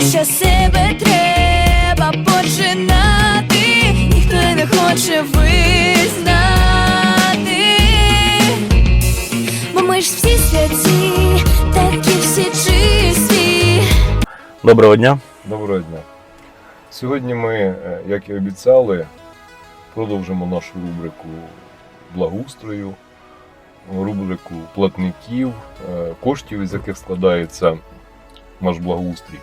Що з себе треба починати, ніхто не хоче визнати. Бо ми ж всі святі, такі всі чисті. Доброго дня. Доброго дня. Сьогодні ми, е, як і обіцяли, продовжимо нашу рубрику благоустрою, рубрику платників, е, коштів, із яких складається наш благоустрій,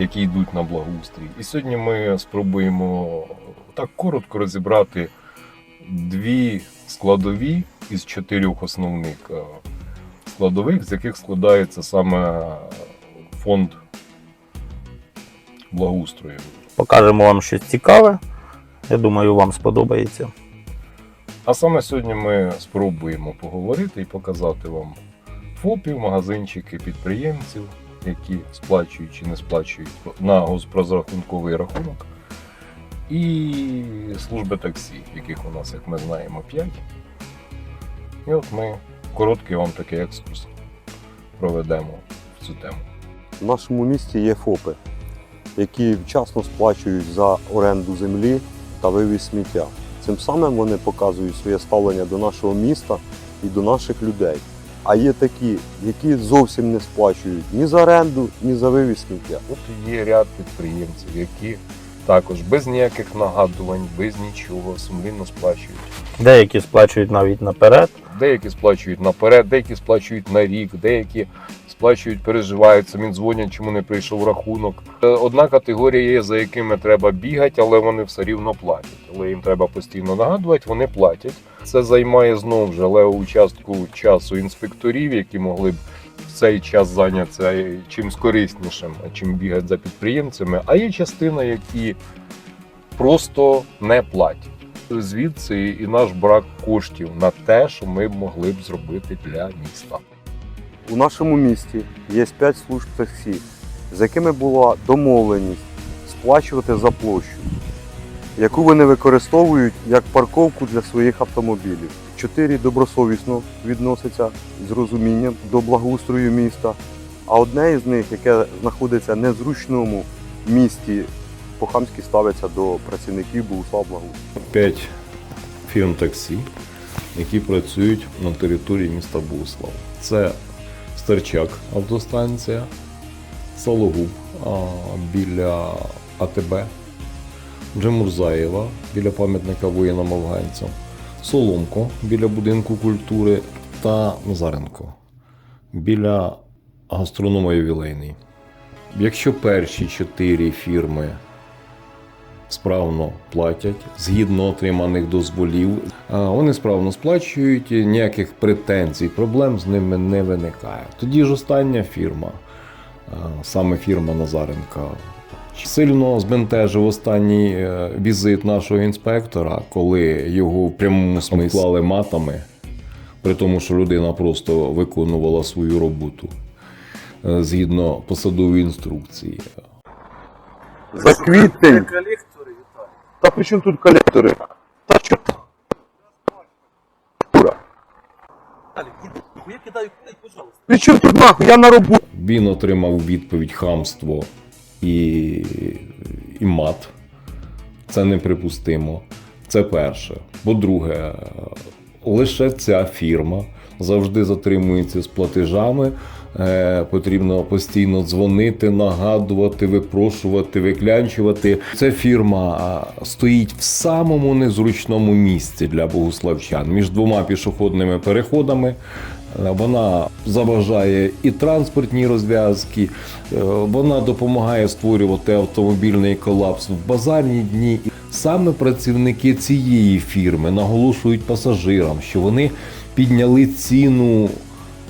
які йдуть на благоустрій. І сьогодні ми спробуємо так коротко розібрати дві складові із чотирьох основних е, складових, з яких складається саме фонд благоустрою. Покажемо вам щось цікаве. Я думаю, вам сподобається. А саме сьогодні ми спробуємо поговорити і показати вам ФОПів, магазинчики, підприємців, які сплачують чи не сплачують на госпрозрахунковий рахунок, і служби таксі, яких у нас, як ми знаємо, 5. І от ми короткий вам такий екскурс проведемо в цю тему. В нашому місті є ФОПи, які вчасно сплачують за оренду землі та вивіз сміття. Цим самим вони показують своє ставлення до нашого міста і до наших людей. А є такі, які зовсім не сплачують ні за оренду, ні за вивіз сміття. От є ряд підприємців, які також без ніяких нагадувань, без нічого сумлінно сплачують. Деякі сплачують навіть наперед. Деякі сплачують наперед, деякі сплачують на рік, деякі сплачують, переживають, самі дзвонять, чому не прийшов рахунок. Е, Одна категорія є, за якими треба бігати, але вони все рівно платять. Але їм треба постійно нагадувати, вони платять. Це займає знову ж леву частку часу інспекторів, які могли б в цей час зайнятися чимсь кориснішим, чим бігати за підприємцями. А є частина, які просто не платять. Звідси і наш брак коштів на те, що ми могли б зробити для міста. У нашому місті є 5 служб таксі, з якими була домовленість сплачувати за площу, яку вони використовують як парковку для своїх автомобілів. Чотири добросовісно відносяться з розумінням до благоустрою міста, а одне із них, яке знаходиться в незручному місті, по-хамськи ставиться до працівників Богуслав Благоустрою. П'ять фірм таксі, які працюють на території міста Богуслав. Це Старчак автостанція, Сологуб біля АТБ, Джемурзаєва біля пам'ятника воїнам-афганцям, Соломко біля будинку культури та Назаренко біля гастронома ювілейний. Якщо перші чотири фірми справно платять згідно отриманих дозволів. Вони справно сплачують, ніяких претензій, проблем з ними не виникає. Тоді ж остання фірма, саме фірма Назаренка. Сильно збентежив останній е, візит нашого інспектора, коли його в прямому смислі обклали матами, при тому, що людина просто виконувала свою роботу е, згідно посадової інструкції. За квітень! Та при чому тут колектори? Та що? Дура. Я кидаю, кидаю, пожалуйста. При чому тут нахуй? Я на роботі. Він отримав відповідь хамство і, і мат. Це неприпустимо. Це перше. По-друге, лише ця фірма завжди затримується з платежами. Е, потрібно постійно дзвонити, нагадувати, випрошувати, виклянчувати. Ця фірма стоїть в самому незручному місці для богославчан між двома пішохідними переходами. Вона заважає і транспортні розв'язки, е, вона допомагає створювати автомобільний колапс в базарні дні. Саме працівники цієї фірми наголошують пасажирам, що вони підняли ціну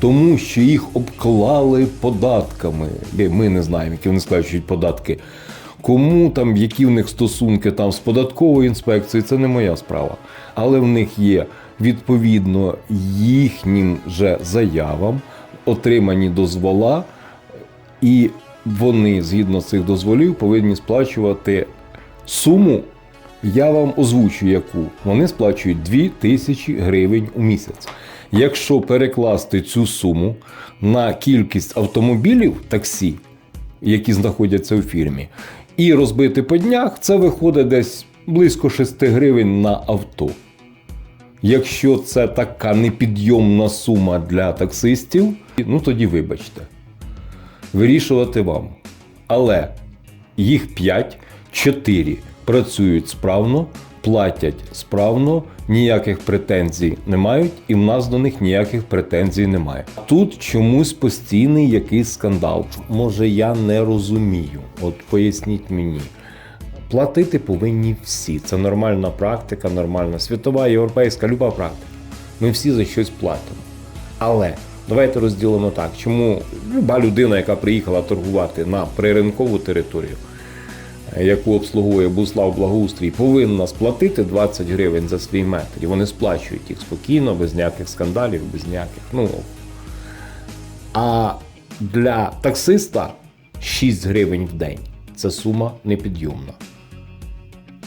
тому, що їх обклали податками. Ми не знаємо, які вони сплачують податки. Кому там, які в них стосунки там з податковою інспекцією, це не моя справа. Але в них є відповідно їхнім же заявам отримані дозвола, і вони згідно цих дозволів повинні сплачувати суму. Я вам озвучу, яку вони сплачують 2 тисячі гривень у місяць. Якщо перекласти цю суму на кількість автомобілів таксі, які знаходяться у фірмі. І розбити по днях це виходить десь близько 6 гривень на авто. Якщо це така непідйомна сума для таксистів, ну тоді вибачте. Вирішувати вам. Але їх 5, 4 працюють справно, платять справно, ніяких претензій не мають, і в нас до них ніяких претензій немає. Тут чомусь постійний якийсь скандал. Може, я не розумію. От поясніть мені. Платити повинні всі. Це нормальна практика, нормальна світова, європейська, люба практика. Ми всі за щось платимо. Але давайте розділимо так, чому люба людина, яка приїхала торгувати на приринкову територію, яку обслуговує Буслав Благоустрій, повинна сплатити 20 гривень за свій метр. І вони сплачують їх спокійно, без ніяких скандалів, без ніяких. Ну, а для таксиста 6 гривень в день це сума непідйомна.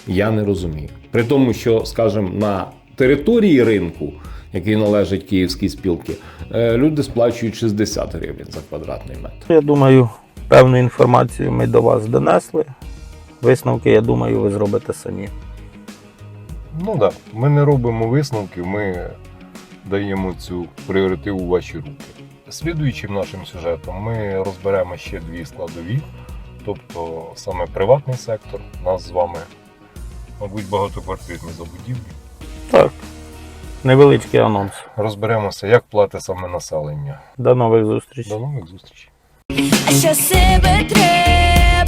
Я не розумію. При тому, що, скажімо, на території ринку, який належить Київській спілці, е, люди сплачують 60 гривень за квадратний метр. Я думаю, певну інформацію ми до вас донесли. Висновки, я думаю, ви зробите самі. Ну так, да. ми не робимо висновків, ми даємо цю пріоритету у ваші руки. Слідуючим нашим сюжетом ми розберемо ще дві складові, тобто саме приватний сектор, нас з вами, мабуть, багатоквартирні забудівлі. Так. Невеличкий анонс. Розберемося, як платить саме населення. До нових зустрічей. До нових зустрічей.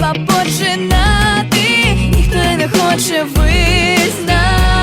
Треба починати, ніхто не хоче визнати.